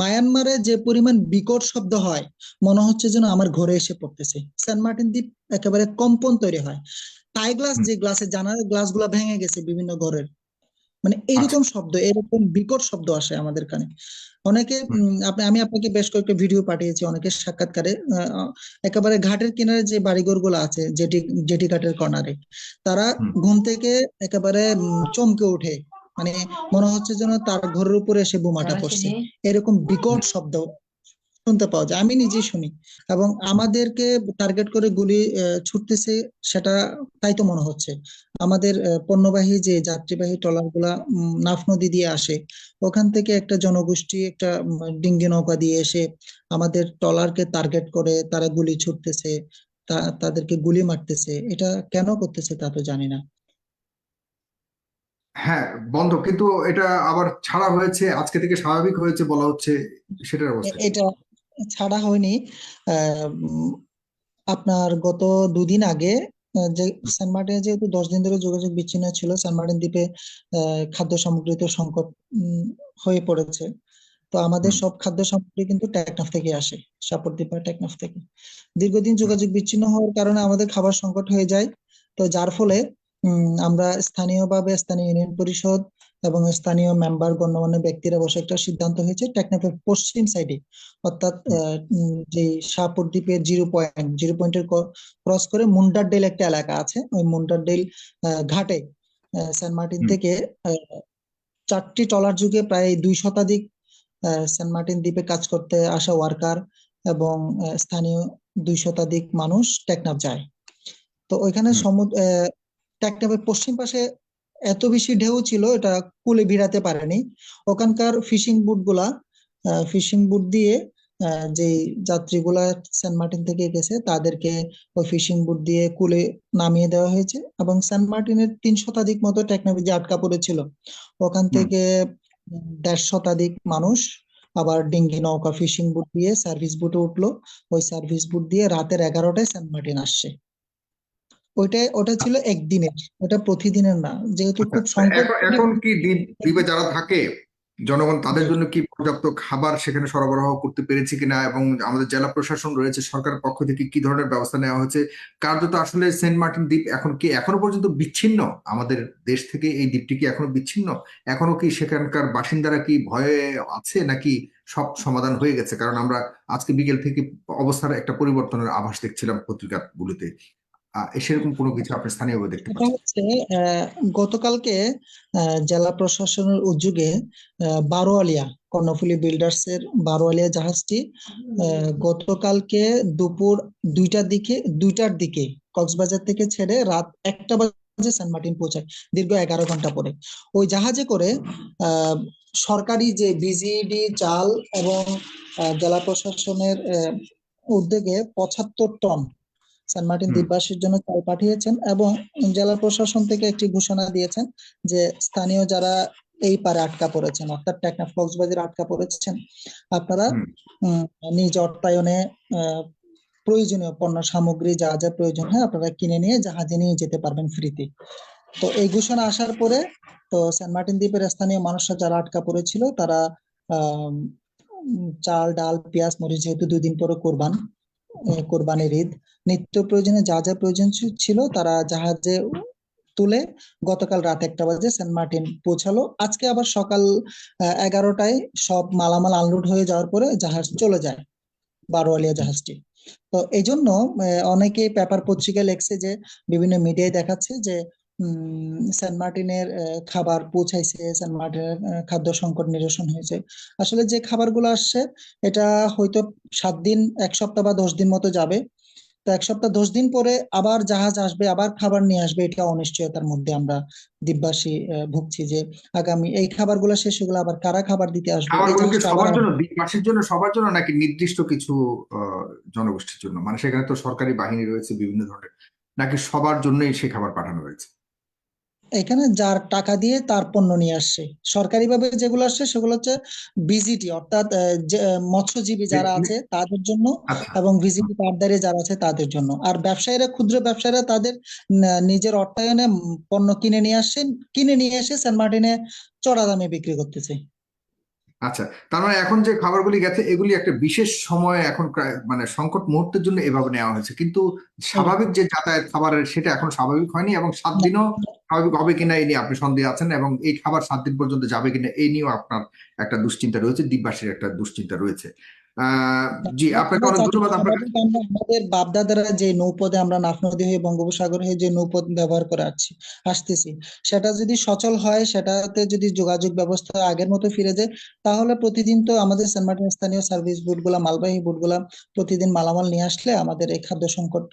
মায়ানমারে যে পরিমাণ বিকট শব্দ হয় মনে হচ্ছে যেন আমার ঘরে এসে পড়তেছে। সেন্ট মার্টিন দ্বীপ একেবারে কম্পন তৈরি হয়। টাই গ্লাস যে গ্লাসে জানালার গ্লাসগুলা ভেঙে গেছে বিভিন্ন ঘরের। মানে এরকম শব্দ এরকম বিকট শব্দ আসে আমাদের কানে। অনেকে আমি আপনাকে বেশ কয়েকটা ভিডিও পাঠিয়েছি অনেকের সাক্ষাৎকারে। একেবারে ঘাটের কিনারে যে বাড়িঘরগুলো আছে জেটি জেটি ঘাটের কর্নারে তারা ঘুম থেকে একেবারে চমকে ওঠে। মানে মনে হচ্ছে যেন তার ঘরের উপরে এসে বোমাটা পড়ছে। এরকম বিকট শব্দ শুনতে পাওয়া যায়। আমি নিজেই শুনি এবং আমাদেরকে টার্গেট করে গুলি ছুটতেছে সেটা তাই তো মনে হচ্ছে। আমাদের পণ্যবাহী যে যাত্রীবাহী ট্রলারগুলা নাফ নদী দিয়ে আসে ওখান থেকে একটা জনগোষ্ঠী একটা ডিঙ্গি নৌকা দিয়ে এসে আমাদের ট্রলারকে টার্গেট করে তারা গুলি ছুটতেছে তাদেরকে গুলি মারতেছে। এটা কেন করতেছে তা তো জানি না। হ্যাঁ বন্ধ। কিন্তু এটা আবার ছাড়া হয়েছে আজকে থেকে স্বাভাবিক হয়েছে বলা হচ্ছে সেটার অবস্থা। এটা ছাড়া হয়নি। আপনার গত দুদিন আগে যে সেন্ট মার্টিনে যেহেতু দশ দিন ধরে যোগাযোগ বিচ্ছিন্ন ছিল সেন্ট মার্টিন দ্বীপে খাদ্য সামগ্রীতে সংকট উম, হয়ে পড়েছে। তো আমাদের সব খাদ্য সামগ্রী কিন্তু টেকনাফ থেকে আসে সাপড়দ্বীপ বা টেকনাফ থেকে। দীর্ঘদিন যোগাযোগ বিচ্ছিন্ন হওয়ার কারণে আমাদের খাবার সংকট হয়ে যায়। তো যার ফলে আমরা স্থানীয়ভাবে স্থানীয় ইউনিয়ন পরিষদ এবং স্থানীয় মেম্বার গণ্যমান্য ব্যক্তিরা বসে একটা সিদ্ধান্ত হয়েছে টেকনাফের পশ্চিম সাইডে অর্থাৎ যে শাহপুর দ্বীপের জিরো পয়েন্ট জিরো পয়েন্টের ক্রস করে মুন্ডারডেল একটা এলাকা আছে। ওই মুন্ডারডেল ঘাটে সেন্ট মার্টিন থেকে চারটি ট্রলার যুগে প্রায় দুই শতাধিক সেন্ট মার্টিন দ্বীপে কাজ করতে আসা ওয়ার্কার এবং স্থানীয় দুই শতাধিক মানুষ টেকনাফ যায়। তো ওইখানে। সমুদ্র টেকনাফের পশ্চিম পাশে এত বেশি ঢেউ ছিল এটা কুলে ভিড়াতে পারেনি। ওখানকার ফিশিং বুটগুলা ফিশিং বুট দিয়ে যে যাত্রীগুলা সেন্ট মার্টিন থেকে গেছে তাদেরকে ওই ফিশিং বুট দিয়ে কুলে নামিয়ে দেওয়া হয়েছে এবং সেন্ট মার্টিনের তিন শতাধিক মতো টেকনাফে যে আটকা পড়েছিল। ওখান থেকে দেড় শতাধিক মানুষ আবার ডিঙ্গি নৌকা ফিশিং বুট দিয়ে সার্ভিস বুটে উঠল। ওই সার্ভিস বুট দিয়ে রাতের এগারোটায় সেন্ট মার্টিন আসছে। ওইটা ওটা ছিল একদিনের ওটা প্রতিদিনের না যেহেতু আচ্ছা, খুব সংকট এখন কি দ্বীপে যারা থাকে জনগণ তাদের জন্য কি পর্যাপ্ত খাবার সেখানে সরবরাহ করতে পেরেছে কিনা এবং আমাদের জেলা প্রশাসন রয়েছে সরকারের পক্ষ থেকে কি ধরনের ব্যবস্থা নেওয়া হয়েছে? কার্যত আসলে সেন্ট মার্টিন দ্বীপ এখন কি এখনও পর্যন্ত বিচ্ছিন্ন? আমাদের দেশ থেকে এই দ্বীপটি কি এখনও বিচ্ছিন্ন? এখনও কি সেখানকার বাসিন্দারা কি ভয়ে আছে নাকি সব সমাধান হয়ে গেছে? কারণ আমরা আজকে বিকেল থেকে অবস্থার একটা পরিবর্তনের আভাস দেখছিলাম পত্রিকাগুলোতে। সেরকম কোনো কিছু আপনি স্থানীয়ভাবে দেখতে পাচ্ছেন? হচ্ছে গতকালকে জেলা প্রশাসনের উদ্যোগে বারোয়ালিয়া কর্ণফুলী বিল্ডার্স এর বারোয়ালিয়া জাহাজটি গতকালকে দুপুর দুইটার দিকে দুইটার দিকে কক্সবাজার থেকে ছেড়ে রাত একটা বাজে সেন্ট মার্টিন পৌঁছায় দীর্ঘ এগারো ঘণ্টা পরে। ওই জাহাজে করে আহ সরকারি যে বিজিডি চাল এবং জেলা প্রশাসনের উদ্যোগে পঁচাত্তর টন সেন্ট মার্টিন দ্বীপবাসীর জন্য চাল পাঠিয়েছেন এবং জেলা প্রশাসন থেকে একটি ঘোষণা দিয়েছেন যে স্থানীয় যারা এই পারে আটকা পড়েছেন অর্থাৎ টেকনাফ কক্সবাজারে আটকা পড়েছেন আপনারা নিজ অর্থায়নে প্রয়োজনীয় পণ্য সামগ্রী যা যা প্রয়োজন হয় আপনারা কিনে নিয়ে জাহাজে নিয়ে যেতে পারবেন ফ্রিতে। তো এই ঘোষণা আসার পরে তো সেন্ট মার্টিন দ্বীপের স্থানীয় মানুষরা যারা আটকা পড়েছিল তারা আহ চাল ডাল পেঁয়াজ মরিচ যেহেতু দুই দিন পরে কোরবান কোরবানির ঈদ। নিত্য প্রয়োজনে যা যা প্রয়োজন ছিল তারা জাহাজে তুলে গতকাল রাত একটা বাজে সেন্ট মার্টিন পৌঁছালো। আজকে আবার সকাল এগারোটায় সব মালামাল আনলোড হয়ে যাওয়ার পরে জাহাজ চলে যায়, বারোয়ালিয়া জাহাজটি। তো এই জন্য অনেকে পেপার পত্রিকায় লেখছে যে, বিভিন্ন মিডিয়ায় দেখাচ্ছে যে সেন্ট মার্টিনের খাবার পৌঁছাইছে। সেন্ট মার্টিনের খাদ্য সংকট নিরসন হয়েছে। আসলে যে খাবারগুলো আসছে এটা হয়তো সাত দিন এক সপ্তাহ বা দশ দিন মতো যাবে। তো এক সপ্তাহ দশ দিন পরে আবার জাহাজ আসবে আবার খাবার নিয়ে আসবে এটা অনিশ্চয়তার মধ্যে আমরা দ্বীপবাসী ভুগছি যে আগামী এই খাবারগুলো শেষ হয়ে আবার কারা খাবার দিতে আসবে? সবার জন্য দ্বীপবাসীর জন্য সবার জন্য নাকি নির্দিষ্ট কিছু জনগোষ্ঠীর জন্য? মানে সেখানে তো সরকারি বাহিনী রয়েছে বিভিন্ন ধরনের। নাকি সবার জন্যই সেই খাবার পাঠানো হয়েছে? এখানে যার টাকা দিয়ে তার পণ্য নিয়ে আসছে। সরকারিভাবে যেগুলো আসছে সেগুলো হচ্ছে বিজিটি অর্থাৎ মৎস্যজীবী যারা আছে তাদের জন্য আচ্ছা। এবং ভিজিটি কার্ডধারী যারা আছে তাদের জন্য। আর ব্যবসায়ীরা ক্ষুদ্র ব্যবসায়ীরা তাদের নিজের অর্থায়নে পণ্য কিনে নিয়ে আসছেন কিনে নিয়ে এসে সেন্ট মার্টিনে চড়া দামে বিক্রি করতেছে। আচ্ছা তার মানে এখন যে খাবারগুলি গেছে এগুলি একটা বিশেষ সময়ে এখন মানে সংকট মুহূর্তের জন্য এভাবে নেওয়া হয়েছে। কিন্তু স্বাভাবিক যে যাতায়াত খাবারের সেটা এখন স্বাভাবিক হয়নি এবং সাত দিনও স্বাভাবিক হবে কিনা এই নিয়ে আপনি সন্দেহ আছেন এবং এই খাবার সাত দিন পর্যন্ত যাবে কিনা এই নিয়েও আপনার একটা দুশ্চিন্তা রয়েছে দ্বীপবাসীর একটা দুশ্চিন্তা রয়েছে। জি আপনাকে অনেক ধন্যবাদ আমাদের বাপদাদারা যে নৌপথে আমরা নাফ নদী হয়ে বঙ্গোপসাগর হয়ে যে নৌপথ ব্যবহার করে আসছি আসতেছি সেটা যদি সচল হয় সেটাতে যদি যোগাযোগ ব্যবস্থা আগের মতো ফিরে যায় তাহলে প্রতিদিন তো আমাদের সেন্ট মার্টিন স্থানীয় সার্ভিস বোটগুলা মালবাহী বোটগুলা প্রতিদিন মালামাল নিয়ে আসলে আমাদের এই খাদ্য সংকট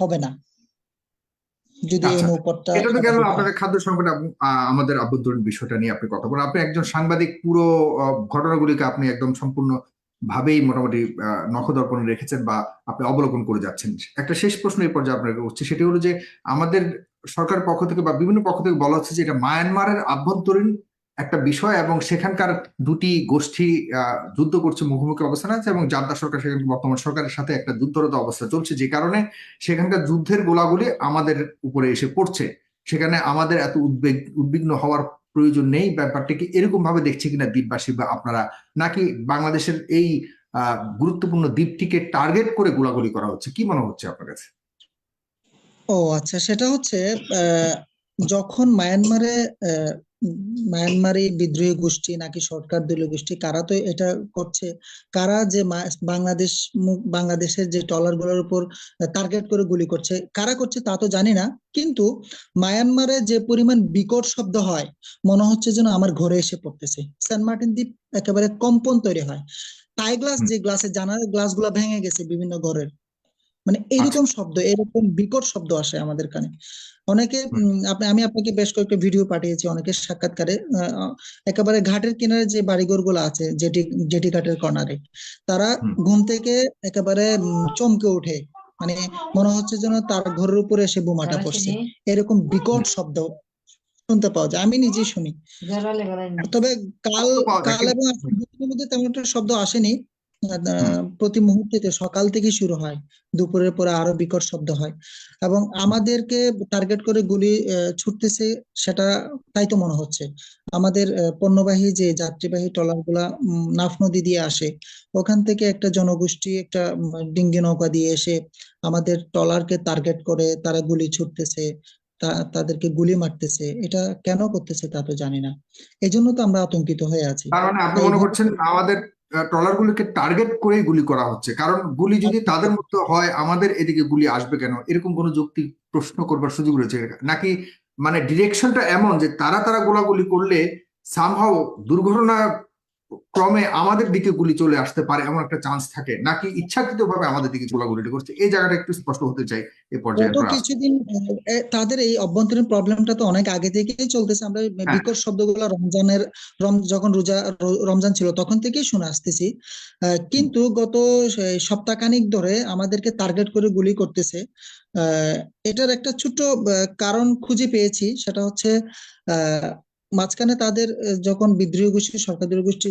হবে না। যদি এই আচ্ছা, নৌপথটা এটা তো গেল আপনাদের খাদ্য সংকট আমাদের আভ্যন্তরীণ বিষয়টা নিয়ে আপনি কথা বলেন। আপনি একজন সাংবাদিক পুরো ঘটনাগুলিকে আপনি একদম সম্পূর্ণ ভাবেই মোটামুটি আহ, নখদর্পণে রেখেছেন বা আপনি অবলোকন করে যাচ্ছেন। একটা শেষ প্রশ্ন এই পর্যায়ে আপনাকে করছি সেটি হলো যে আমাদের সরকারের পক্ষ থেকে বা বিভিন্ন পক্ষ থেকে বলা হচ্ছে যে এটা মায়ানমারের আভ্যন্তরীণ একটা বিষয় এবং সেখানকার দুটি গোষ্ঠী যুদ্ধ করছে মুখোমুখি অবস্থান আছে এবং জান্তা সরকার সেখানে বর্তমান সরকারের সাথে একটা যুদ্ধরত অবস্থা চলছে। যে কারণে সেখানকার যুদ্ধের গোলাগুলি আমাদের উপরে এসে পড়ছে। সেখানে আমাদের এত উদ্বেগ, উদ্বিগ্ন হওয়ার প্রয়োজন নেই। ব্যাপারটা কি এরকম ভাবে দেখছে কিনা দ্বীপবাসী বা আপনারা? নাকি বাংলাদেশের এই গুরুত্বপূর্ণ দ্বীপটিকে টার্গেট করে গোলাগুলি করা হচ্ছে? কি মনে হচ্ছে আপনার কাছে? ও আচ্ছা সেটা হচ্ছে যখন মায়ানমারে মায়ানমারি বিদ্রোহী গোষ্ঠী নাকি সরকার দলীয় গোষ্ঠী? কারা তো এটা করছে? কারা যে বাংলাদেশ বাংলাদেশের যে ট্রলারগুলোর উপর টার্গেট করে গুলি করছে কারা করছে তা তো জানি না। কিন্তু মায়ানমারে যে পরিমাণ বিকট শব্দ হয় মনে হচ্ছে যেন আমার ঘরে এসে পড়তেছে। সেন্ট মার্টিন দ্বীপ একেবারে কম্পন তৈরি হয়। টাই গ্লাস। যে গ্লাসের জানালার গ্লাসগুলো ভেঙে গেছে বিভিন্ন ঘরের। মানে এইরকম শব্দ এরকম বিকট শব্দ আসে আমাদের কানে। অনেকে আপনি আমি আপনাকে বেশ কয়েকটা ভিডিও পাঠিয়েছি অনেকের সাক্ষাৎকারে একেবারে ঘাটের কিনারে যে বাড়িঘরগুলো আছে জেটি জেটি ঘাটের কর্নারে তারা ঘুম থেকে একেবারে চমকে ওঠে। মানে মনে হচ্ছে যেন তার ঘরের উপরে এসে বোমাটা পড়ছে। এরকম বিকট শব্দ শুনতে পাওয়া যায়। আমি নিজেই শুনি। তবে কাল কাল এবং মধ্যে তেমন একটা শব্দ আসেনি। প্রতি মুহূর্তে সকাল থেকে শুরু হয়। দুপুরের পরে আরও বিকট শব্দ হয়। এবং আমাদেরকে টার্গেট করে গুলি ছুটতেছে সেটা তাই তো মনে হচ্ছে। আমাদের পণ্যবাহী যে যাত্রীবাহী ট্রলারগুলা নাফ নদী দিয়ে আসে ওখান থেকে একটা জনগোষ্ঠী একটা ডিঙ্গি নৌকা দিয়ে এসে আমাদের ট্রলারকে টার্গেট করে তারা গুলি ছুটতেছে তা- তাদেরকে গুলি মারতেছে। এটা কেন করতেছে তা তো জানি না। এই জন্য তো আমরা আতঙ্কিত হয়ে আছি। তার মানে আপনি মনে করছেন আমাদের ট্রলার গুলিকে টার্গেট করে গুলি করা হচ্ছে। কারণ গুলি যদি তাদের মতো হয়, আমাদের এদিকে গুলি আসবে কেন? এরকম কোনো যুক্তি প্রশ্ন করবার সুযোগ রয়েছে। নাকি মানে ডিরেকশনটা এমন যে তারা তারা গোলাগুলি করলে সামহাও দুর্ঘটনা ক্রমে আমাদের দিকে গুলি চলে আসতে পারে এমন একটা চান্স থাকে। নাকি ইচ্ছাকৃতভাবে আমাদের দিকে গোলাগুলিটা করছে? এই জায়গাটা একটু স্পষ্ট হতে চাই এই পর্যায়ে কিছুদিন তাদের এই অভ্যন্তরীণ প্রবলেমটা তো অনেক আগে থেকেই চলতেছে। আমরা হ্যাঁ। বিকট শব্দগুলো রমজানের রম যখন রোজা রমজান ছিল তখন থেকেই শুনে আসতেছি। কিন্তু গত সপ্তাহখানিক ধরে আমাদেরকে টার্গেট করে গুলি করতেছে। আহ, এটার একটা ছোট্ট কারণ খুঁজে পেয়েছি। সেটা হচ্ছে আহ মাঝখানে তাদের যখন বিদ্রোহী গোষ্ঠী সরকার বিরোধী গোষ্ঠী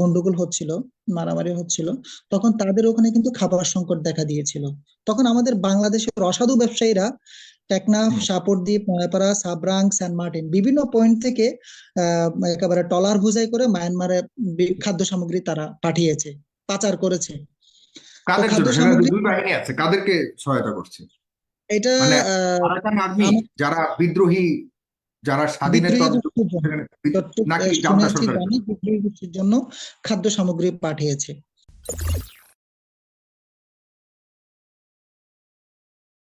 গন্ডগোল হচ্ছিল মারামারি হচ্ছিল তখন তাদের ওখানে কিন্তু খাবার সংকট দেখা দিয়েছিল। তখন আমাদের বাংলাদেশের অসাধু ব্যবসায়ীরা টেকনাফ। সাপুরদ্বীপ নয়াপাড়া সাবরাং সেন্ট মার্টিন বিভিন্ন পয়েন্ট থেকে আহ একেবারে ট্রলার বোঝাই করে মায়ানমারে খাদ্য সামগ্রী তারা পাঠিয়েছে পাচার করেছে। কাদেরকে সহায়তা করছে? এটা মানে যারা বিদ্রোহী যারা স্বাধীনের নাকি জন্য খাদ্য সামগ্রী পাঠিয়েছে।